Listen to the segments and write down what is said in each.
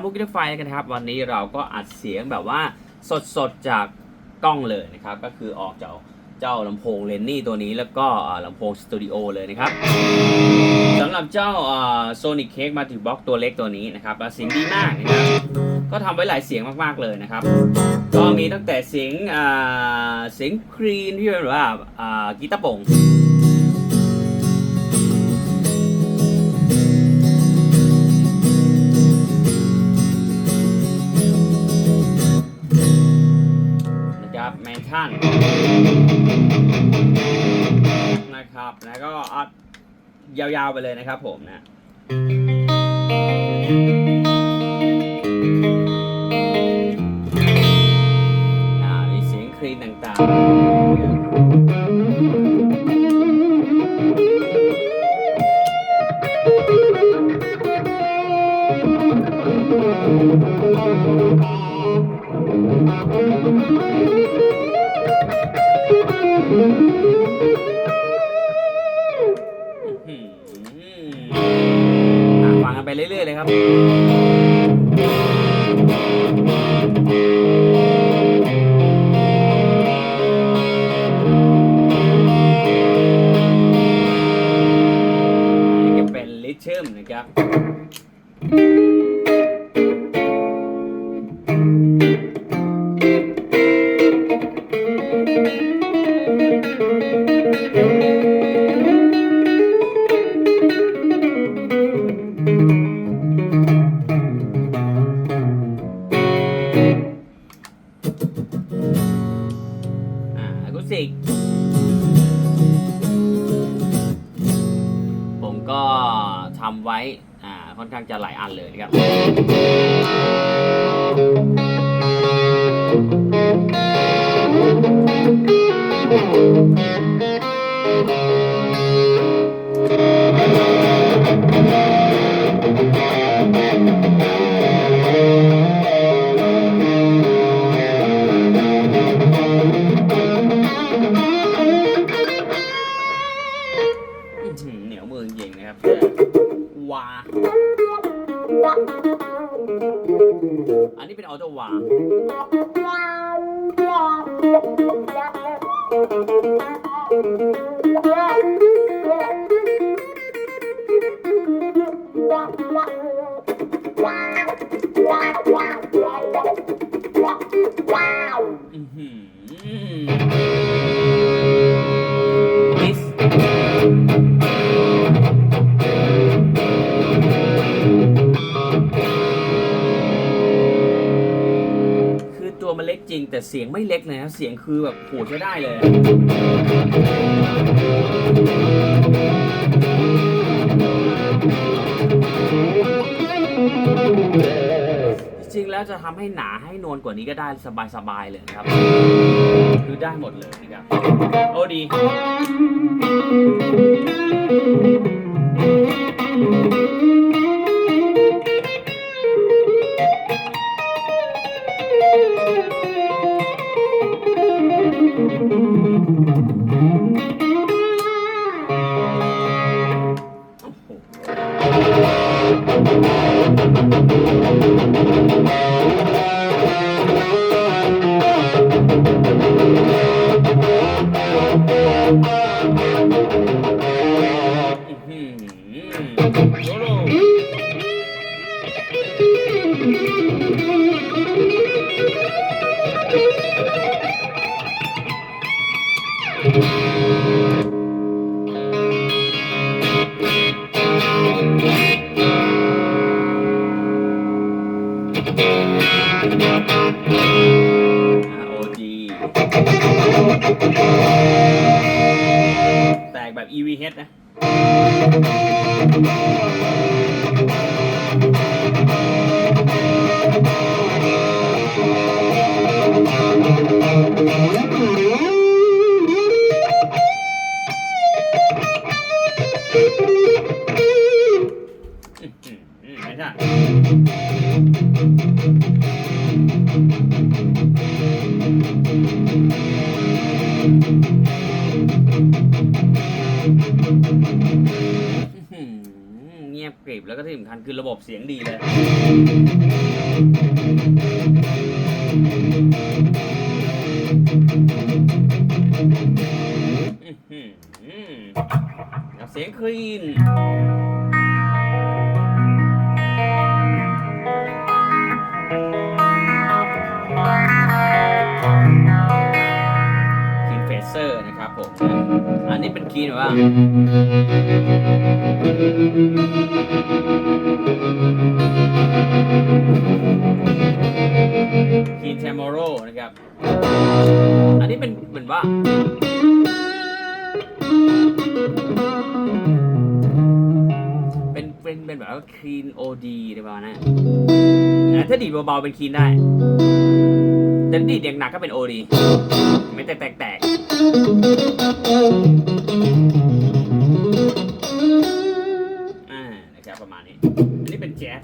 าวมุกกิฟไฟกันนะครับ วันนี้เราก็อัดเสียงแบบว่าสดๆจากกล้องเลยนะครับ ก็คือออกจากเจ้าลำโพงเลนนี่ตัวนี้แล้วก็อ่าลำโพงสตูดิโอเลยนะครับสำหรับเจ้าโซนิ c เค้กมาติบ็อกตัวเล็กตัวนี้นะครับเสียงดีมากนะครับก็ทำไว้หลายเสียงมากๆเลยนะครับ ก็มีตั้งแต่เสียงเสียงครีนที่เป็นแบบว่ากีตาร์โป่ง ชันนะครับ แล้วก็อัดยาวๆไปเลยนะครับผมนะ เรื่อยๆเลยครับ ทำไว้อ่าค่อนข้างจะหลายอันเลยนะครับอ อื้ จริงแต่เสียงไม่เล็กเลยนะเสียงคือแบบโหใช้ได้เลยจริงแล้วจะทำให้หนาให้นวลกว่านี้ก็ได้สบายๆเลยนะครับ คือได้หมดเลยนะครับ โอ้ดี อื้อ เงียบกริบแล้วก็ที่สำคัญคือระบบเสียงดีเลย เสียงคลีน อันนี้เป็นว่าคีนแชมโมโรนะครับ อันนี้เป็นเหมือนว่าเป็นเป็นเป็นแบบว่าคีนโอดีอะไรประมาณนั้นนะถ้าดีดเบาๆเป็นคีนได้ แต่ดีดอย่างหนักก็เป็นโอดีไม่แตกแตกแตกอ่านะครับประมาณนี้ อันนี้เป็นแจ๊ส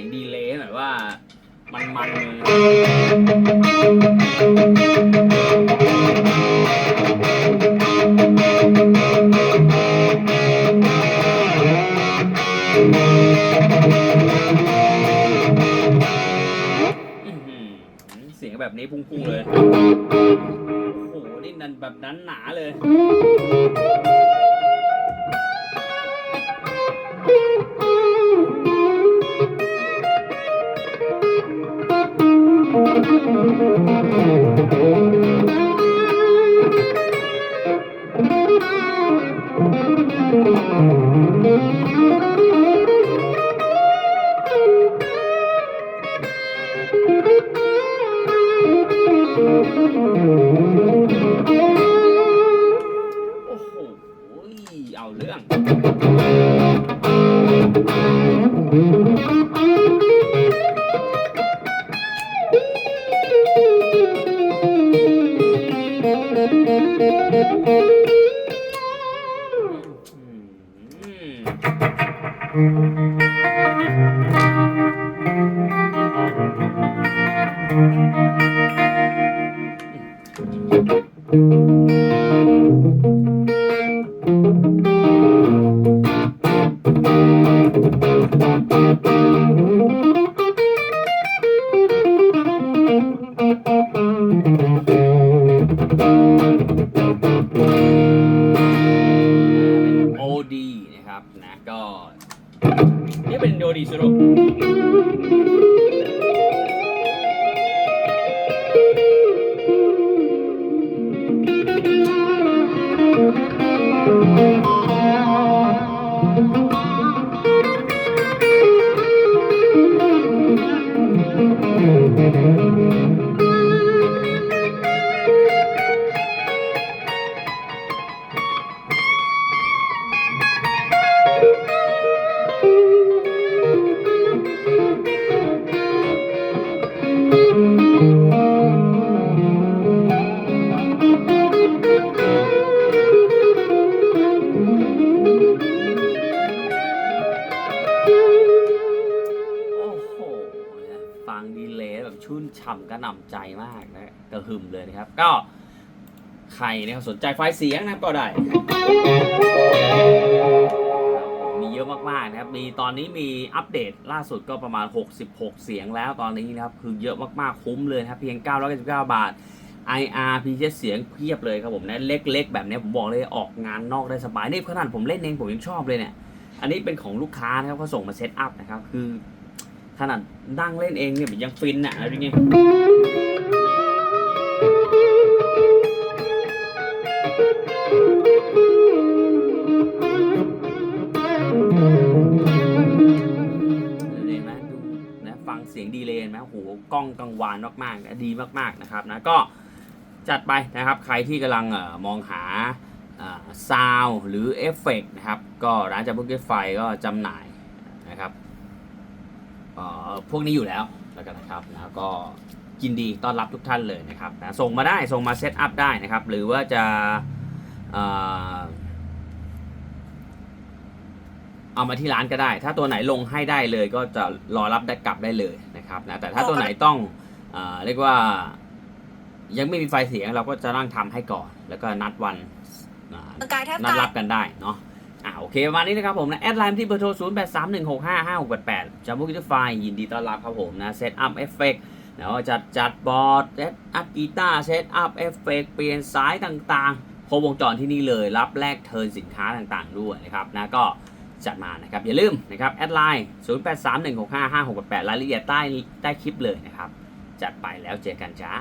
สียงดีเลย์แบบว่า มันมันเลยเสียงแบบนี้พุ่งๆเลย โอ้โห นี่นันแบบนั้นหนาเลย โอดีนะครับนะก็นี่เป็นโอดีสรุป ชุ่นฉ่ำกระหน่ำใจมากนะกระหึ่มเลยนะครับ ก็ใครนะครับสนใจไฟล์เสียงนะครับก็ได้ มีเยอะมากๆนะครับ มีตอนนี้มีอัปเดตล่าสุดก็ประมาณ 66 เสียงแล้วตอนนี้นะครับ คือเยอะมากๆคุ้มเลยนะครับ เพียง 999 บาท IR p พีเสียงเพียบเลยครับผมนะเล็กๆ แบบเนี้ยผมบอกเลยออกงานนอกได้สบายนี่ขนาดผมเล่นเองผมยังชอบเลยเนี่ย อันนี้เป็นของลูกค้านะครับเขาส่งมาเซตอัพนะครับคือ ขนาดนั่งเล่นเองเนี่ยยังฟินอะอะไรเงี้ยดูดีไหมดูนะฟังเสียงดีเลยนไหมโหกล้องกังวานมากๆนะดีมากๆนะครับนะก็จัดไปนะครับใครที่กำลังอมองหาซาวหรือเอฟเฟกนะครับก็ร้านจับบุกเก็ตไฟก็จำหน่ายนะครับ พวกนี้อยู่แล้วแล้วกันนะครับนะก็ยินดีต้อนรับทุกท่านเลยนะครับนะส่งมาได้ส่งมาเซตอัพได้นะครับ หรือว่าจะเอ่อเอามาที่ร้านก็ได้ ถ้าตัวไหนลงให้ได้เลยก็จะรอรับได้กลับได้เลยนะครับนะแต่ถ้าตัวไหนต้องเออเรียกว่ายังไม่มีไฟเสียงเราก็จะนั่งทำให้ก่อน แล้วก็นัดวันอ่ากายแทบนัดตายรับกันได้เนาะ อ่าโอเคประมาณนี้นะครับผมนะ แอดไลน์ที่เบอร์โทร 0 8 3 1 6 5 5 6 8 8จามุกิทไฟยินดีต้อนรับครับผมนะเซตอัพเอฟเฟกต์แล้วก็จัดจัดบอร์ดเซตอัพกีตาร์เซตอัพเอฟเฟกต์เปลี่ยนสายต่างๆครบวงจรที่นี่เลย รับแลกเทิร์นสินค้าต่างๆ ด้วยนะครับนะก็จัดมานะครับ อย่าลืมนะครับแอดไลน์0 8 3 1 6 5 5 6 8 8รายละเอียดใต้ใต้คลิปเลยนะครับ จัดไปแล้วเจอกันจ้า